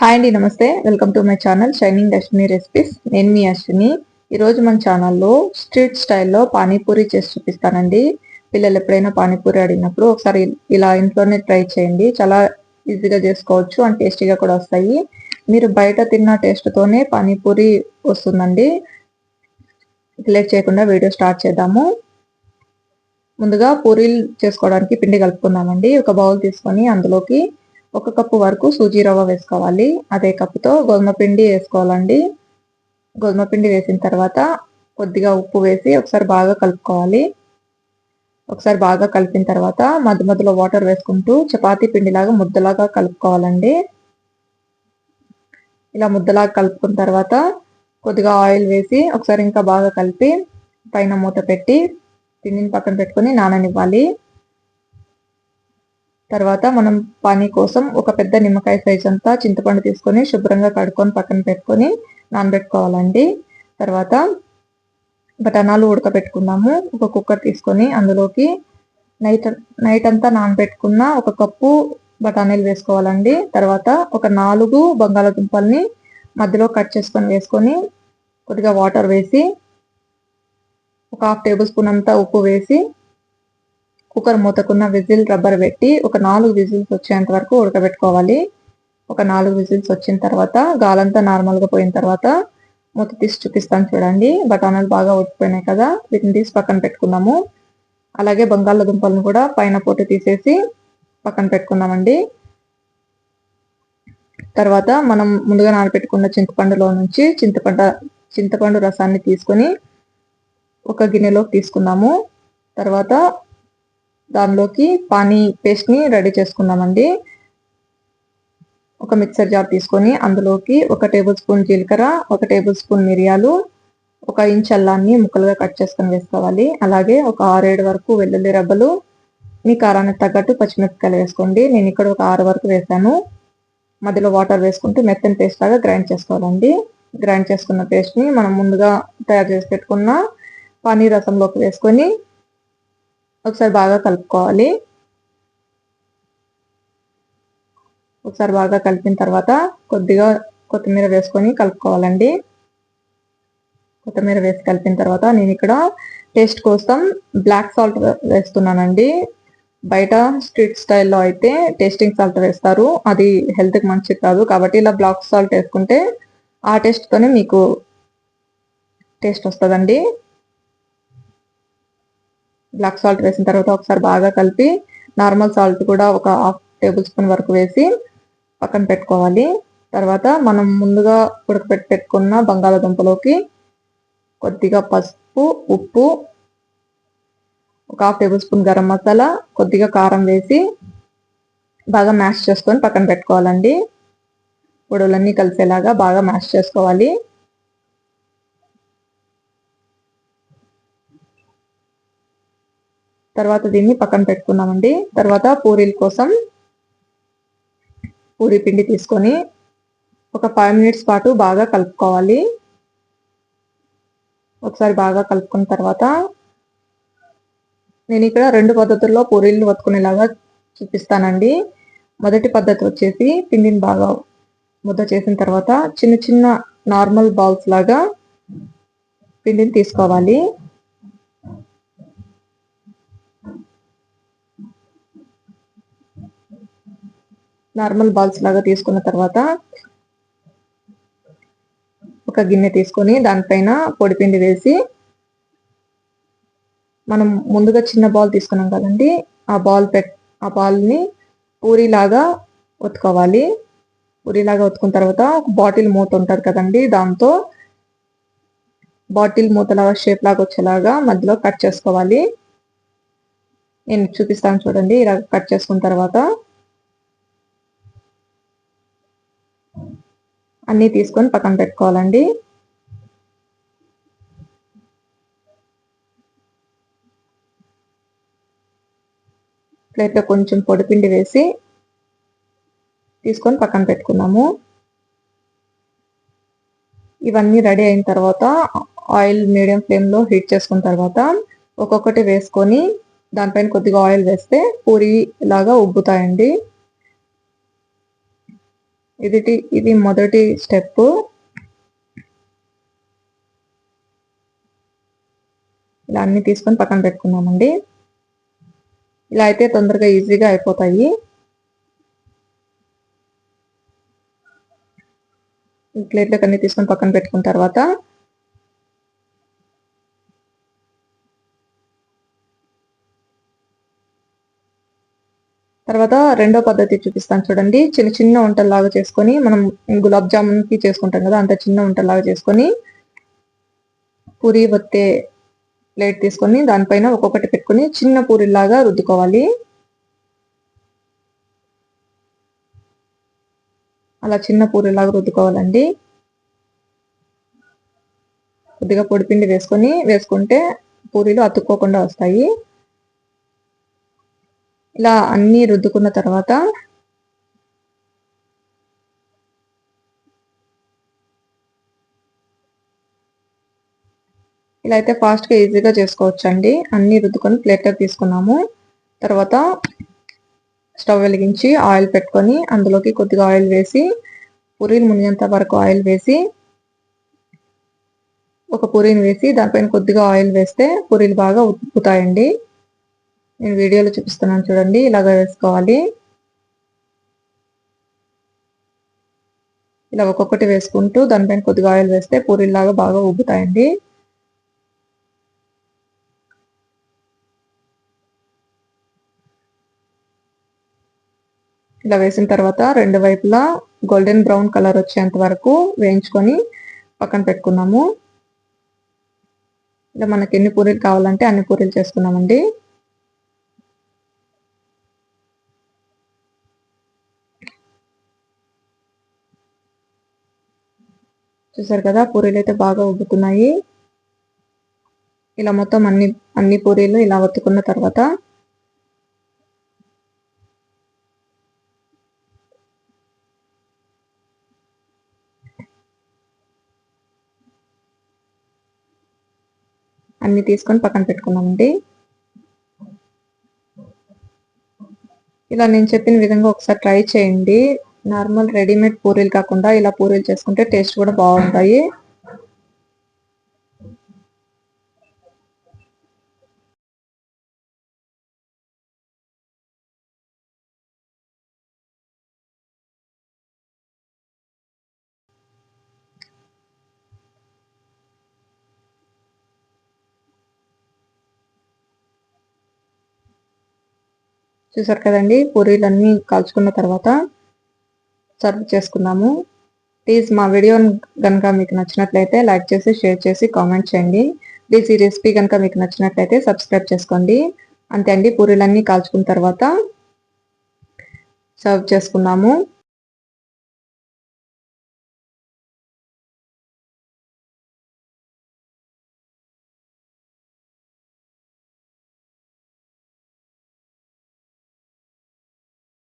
Hi అండి నమస్తే. Welcome to my channel shining Ashwini recipes. నేను మీ అశ్విని. ఈరోజు మన ఛానల్లో స్ట్రీట్ స్టైల్లో పానీపూరి చేసి చూపిస్తానండి. పిల్లలు ఎప్పుడైనా పానీపూరి అడిగినప్పుడు ఒకసారి ఇలా ఇంట్లోనే ట్రై చేయండి. చాలా ఈజీగా చేసుకోవచ్చు అండ్ టేస్టీగా కూడా వస్తాయి. మీరు బయట తిన్న టేస్ట్తోనే పానీపూరి వస్తుందండి. లేట్ చేయకుండా వీడియో స్టార్ట్ చేద్దాము. ముందుగా పూరీలు చేసుకోవడానికి పిండి కలుపుకుందామండి. ఒక బౌల్ తీసుకొని అందులోకి ఒక కప్పు వరకు సూజీ రవ్వ వేసుకోవాలి. అదే కప్పుతో గోధుమ పిండి వేసుకోవాలండి. గోధుమ పిండి వేసిన తర్వాత కొద్దిగా ఉప్పు వేసి ఒకసారి బాగా కలుపుకోవాలి. ఒకసారి బాగా కలిపిన తర్వాత మధ్య మధ్యలో వాటర్ వేసుకుంటూ చపాతీ పిండిలాగా ముద్దలాగా కలుపుకోవాలండి. ఇలా ముద్దలాగా కలుపుకున్న తర్వాత కొద్దిగా ఆయిల్ వేసి ఒకసారి ఇంకా బాగా కలిపి పైన మూత పెట్టి పిండిని పక్కన పెట్టుకొని నాననివ్వాలి. తర్వాత మనం పానీ కోసం ఒక పెద్ద నిమ్మకాయ సైజ్ అంతా చింతపండు తీసుకొని శుభ్రంగా కడుక్కొని పక్కన పెట్టుకొని నానబెట్టుకోవాలండి. తర్వాత బఠానాలు ఉడకబెట్టుకున్నాము. ఒక కుక్కర్ తీసుకొని అందులోకి నైట్ నైట్ అంతా నానబెట్టుకున్న ఒక కప్పు బఠానీలు వేసుకోవాలండి. తర్వాత ఒక నాలుగు బంగాళాదుంపల్ని మధ్యలో కట్ చేసుకొని వేసుకొని కొద్దిగా వాటర్ వేసి ఒక హాఫ్ టేబుల్ స్పూన్ అంతా ఉప్పు వేసి కుక్కర్ మూతకున్న విజిల్ రబ్బర్ పెట్టి ఒక నాలుగు విజిల్స్ వచ్చేంత వరకు ఉడకబెట్టుకోవాలి. ఒక నాలుగు విజిల్స్ వచ్చిన తర్వాత గాలంతా నార్మల్గా పోయిన తర్వాత మూత తీసి చూపిస్తాను చూడండి. బఠానాలు బాగా ఉడికిపోయినాయి కదా వీటిని తీసి పక్కన పెట్టుకున్నాము. అలాగే బంగాళదుంపలను కూడా పైన పొట్టు తీసేసి పక్కన పెట్టుకున్నామండి. తర్వాత మనం ముందుగా నానబెట్టుకున్న చింతపండులో నుంచి చింతపండు చింతపండు రసాన్ని తీసుకొని ఒక గిన్నెలోకి తీసుకున్నాము. తర్వాత దానిలోకి పానీ పేస్ట్ని రెడీ చేసుకున్నామండి. ఒక మిక్సర్ జార్ తీసుకొని అందులోకి ఒక టేబుల్ స్పూన్ జీలకర్ర ఒక టేబుల్ స్పూన్ మిరియాలు ఒక ఇంచ్ అల్లాన్ని ముక్కలుగా కట్ చేసుకొని వేసుకోవాలి. అలాగే ఒక ఆరేడు వరకు వెల్లుల్లి రబ్బలు మీ కారానికి తగ్గట్టు పచ్చిమిరపకాయలు వేసుకోండి. నేను ఇక్కడ ఒక ఆరు వరకు వేసాను. మధ్యలో వాటర్ వేసుకుంటూ మెత్తని పేస్ట్ లాగా గ్రైండ్ చేసుకోవాలండి. గ్రైండ్ చేసుకున్న పేస్ట్ని మనం ముందుగా తయారు చేసి పెట్టుకున్న పన్నీర్ రసంలోకి వేసుకొని ఒకసారి బాగా కలుపుకోవాలి. ఒకసారి బాగా కలిపిన తర్వాత కొద్దిగా కొత్తిమీర వేసుకొని కలుపుకోవాలండి. కొత్తిమీర వేసి కలిపిన తర్వాత నేను ఇక్కడ టేస్ట్ కోసం బ్లాక్ సాల్ట్ వేస్తున్నానండి. బయట స్ట్రీట్ స్టైల్లో అయితే టేస్టింగ్ సాల్ట్ వేస్తారు. అది హెల్త్కి మంచిది కాదు. కాబట్టి ఇలా బ్లాక్ సాల్ట్ వేసుకుంటే ఆ టేస్ట్తోనే మీకు టేస్ట్ వస్తుందండి. బ్లాక్ సాల్ట్ వేసిన తర్వాత ఒకసారి బాగా కలిపి నార్మల్ సాల్ట్ కూడా ఒక హాఫ్ టేబుల్ స్పూన్ వరకు వేసి పక్కన పెట్టుకోవాలి. తర్వాత మనం ముందుగా ఉడకపెట్టి పెట్టుకున్న బంగాళాదుంపలోకి కొద్దిగా పసుపు ఉప్పు ఒక half table spoon garam masala కొద్దిగా కారం వేసి బాగా మ్యాష్ చేసుకొని పక్కన పెట్టుకోవాలండి. పొడవులన్నీ కలిసేలాగా బాగా మ్యాష్ చేసుకోవాలి. తర్వాత దీన్ని పక్కన పెట్టుకున్నామండి. తర్వాత పూరీల కోసం పూరీ పిండి తీసుకొని ఒక ఫైవ్ మినిట్స్ పాటు బాగా కలుపుకోవాలి. ఒకసారి బాగా కలుపుకున్న తర్వాత నేను ఇక్కడ రెండు పద్ధతుల్లో పూరీలు వత్తుకునేలాగా చూపిస్తానండి. మొదటి పద్ధతి వచ్చేసి పిండిని బాగా ముద్ద చేసిన తర్వాత చిన్న చిన్న నార్మల్ బాల్స్ లాగా పిండిని తీసుకోవాలి. నార్మల్ బాల్స్ లాగా తీసుకున్న తర్వాత ఒక గిన్నె తీసుకొని దానిపైన పొడిపిండి వేసి మనం ముందుగా చిన్న బాల్ తీసుకున్నాం కదండి ఆ బాల్ పెట్ ఆ బాల్ని పూరిలాగా ఒత్తుకోవాలి. పూరిలాగా ఒత్తుకున్న తర్వాత ఒక బాటిల్ మూత ఉంటుంది కదండి దాంతో బాటిల్ మూతలాగా షేప్ లాగా వచ్చేలాగా మధ్యలో కట్ చేసుకోవాలి. నేను చూపిస్తాను చూడండి ఇలా కట్ చేసుకున్న తర్వాత అన్నీ తీసుకొని పక్కన పెట్టుకోవాలండి. ప్లేట్లో కొంచెం పొడిపిండి వేసి తీసుకొని పక్కన పెట్టుకున్నాము. ఇవన్నీ రెడీ అయిన తర్వాత ఆయిల్ మీడియం ఫ్లేమ్లో హీట్ చేసుకున్న తర్వాత ఒక్కొక్కటి వేసుకొని దానిపైన కొద్దిగా ఆయిల్ వేస్తే పూరి లాగా ఉబ్బుతాయండి. ఇది ఇది మొదటి స్టెప్ ఇలా అన్ని తీసుకొని పక్కన పెట్టుకున్నామండి ఇలా అయితే తొందరగా ఈజీగా అయిపోతాయి. ప్లేట్లోకి అన్ని తీసుకొని పక్కన పెట్టుకున్న తర్వాత తర్వాత రెండో పద్ధతి చూపిస్తాను చూడండి. చిన్న చిన్న వంటల్లాగా చేసుకొని మనం గులాబ్ జామున్కి చేసుకుంటాం కదా అంత చిన్న వంటల్లాగా చేసుకొని పూరి వత్తే ప్లేట్ తీసుకొని దానిపైన ఒక్కొక్కటి పెట్టుకొని చిన్న పూరిలాగా రుద్దుకోవాలి. అలా చిన్న పూరిలాగా రుద్దుకోవాలండి. కొద్దిగా పొడిపిండి వేసుకొని వేసుకుంటే పూరీలు అతుక్కోకుండా వస్తాయి. ఇలా అన్నీ రుద్దుకున్న తర్వాత ఇలా అయితే ఫాస్ట్గా ఈజీగా చేసుకోవచ్చు అండి అన్నీ రుద్దుకొని ప్లేట్లో తీసుకున్నాము. తర్వాత స్టవ్ వెలిగించి ఆయిల్ పెట్టుకొని అందులోకి కొద్దిగా ఆయిల్ వేసి పూరీలు మునిగేంత వరకు ఆయిల్ వేసి ఒక పూరీని వేసి దానిపైన కొద్దిగా ఆయిల్ వేస్తే పూరీలు బాగా ఉప్పుతాయండి నేను వీడియోలో చూపిస్తున్నాను చూడండి ఇలాగ వేసుకోవాలి. ఇలా ఒక్కొక్కటి వేసుకుంటూ దానిపైన కొద్దిగా ఆయిల్ వేస్తే పూరీలాగా బాగా ఉబ్బుతాయండి ఇలా వేసిన తర్వాత రెండు వైపులా గోల్డెన్ బ్రౌన్ కలర్ వచ్చేంత వరకు వేయించుకొని పక్కన పెట్టుకున్నాము. ఇలా మనకి ఎన్ని పూరీలు కావాలంటే అన్ని పూరీలు చేసుకున్నామండి. చూసారు కదా? పూరీలు అయితే బాగా ఉబ్బుతున్నాయి. ఇలా మొత్తం అన్ని అన్ని పూరీలు ఇలా ఒత్తుకున్న తర్వాత అన్ని తీసుకొని పక్కన పెట్టుకున్నామండి. ఇలా నేను చెప్పిన విధంగా ఒకసారి ట్రై చేయండి. నార్మల్ రెడీమేడ్ పూరీలు కాకుండా ఇలా పూరీలు చేసుకుంటే టేస్ట్ కూడా బాగుంటాయి. చూసారు కదండి? పూరీలన్నీ కాల్చుకున్న తర్వాత సర్వ్ చేసుకున్నాము. ప్లీజ్ మా వీడియో కనుక మీకు నచ్చినట్లయితే లైక్ చేసి షేర్ చేసి కామెంట్ చేయండి. ప్లీజ్ ఈ రెసిపీ కనుక మీకు నచ్చినట్లయితే సబ్స్క్రైబ్ చేసుకోండి. అంతే అండి పూరీలన్నీ కాల్చుకున్న తర్వాత సర్వ్ చేసుకున్నాము.